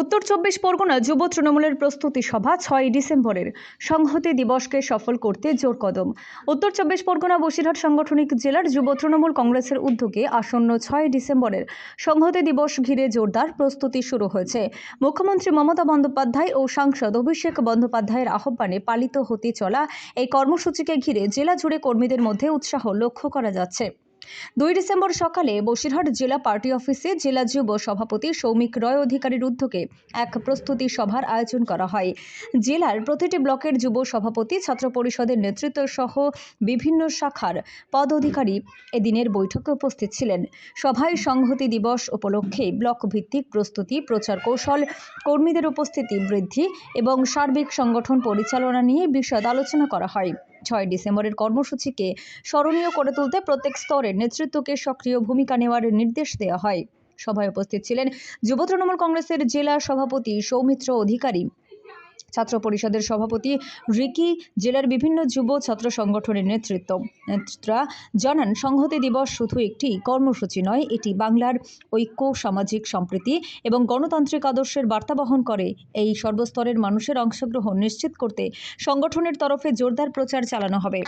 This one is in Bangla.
উত্তর চব্বিশ পরগনা যুব তৃণমূলের প্রস্তুতি সভা ছয় ডিসেম্বরের। সংহতি দিবসকে সফল করতে জোর কদম। উত্তর চব্বিশ পরগনা বসিরহাট সাংগঠনিক জেলার যুব তৃণমূল কংগ্রেসের উদ্যোগে আসন্ন ছয় ডিসেম্বরের সংহতি দিবস ঘিরে জোরদার প্রস্তুতি শুরু হয়েছে। মুখ্যমন্ত্রী মমতা বন্দ্যোপাধ্যায় ও সাংসদ অভিষেক বন্দ্যোপাধ্যায়ের আহ্বানে পালিত হতে চলা এই কর্মসূচিকে ঘিরে জেলা জুড়ে কর্মীদের মধ্যে উৎসাহ লক্ষ্য করা যাচ্ছে। দুই ডিসেম্বর সকালে বসিরহাট জেলা পার্টি অফিসে জেলা যুব সভাপতি সৌমিক রয় অধিকারীর উদ্যোগে এক প্রস্তুতি সভার আয়োজন করা হয়। জেলার প্রতিটি ব্লকের যুব সভাপতি, ছাত্র পরিষদের নেতৃত্ব সহ বিভিন্ন শাখার পদ অধিকারী এদিনের বৈঠকে উপস্থিত ছিলেন। সভায় সংহতি দিবস উপলক্ষে ব্লক ভিত্তিক প্রস্তুতি, প্রচার কৌশল, কর্মীদের উপস্থিতি বৃদ্ধি এবং সার্বিক সংগঠন পরিচালনা নিয়ে বিশদ আলোচনা করা হয়। ছয় ডিসেম্বরের কর্মসূচিকে স্মরণীয় করে তুলতে প্রত্যেক স্তরের নেতৃত্বকে সক্রিয় ভূমিকা নেওয়ার নির্দেশ দেওয়া হয়। সভায় উপস্থিত ছিলেন যুব তৃণমূল কংগ্রেসের জেলা সভাপতি সৌমিত্র অধিকারী। ছাত্র পরিষদের সভাপতি রিকি জেলার বিভিন্ন যুব ছাত্র সংগঠনের নেতৃত্ব। নেতৃত্বরা জানান, সংহতি দিবস শুধু একটি কর্মসূচি নয়, এটি বাংলার ঐক্য, সামাজিক সম্প্রীতি এবং গণতান্ত্রিক আদর্শের বার্তা বহন করে। এই সর্বস্তরের মানুষের অংশগ্রহণ নিশ্চিত করতে সংগঠনের তরফে জোরদার প্রচার চালানো হবে।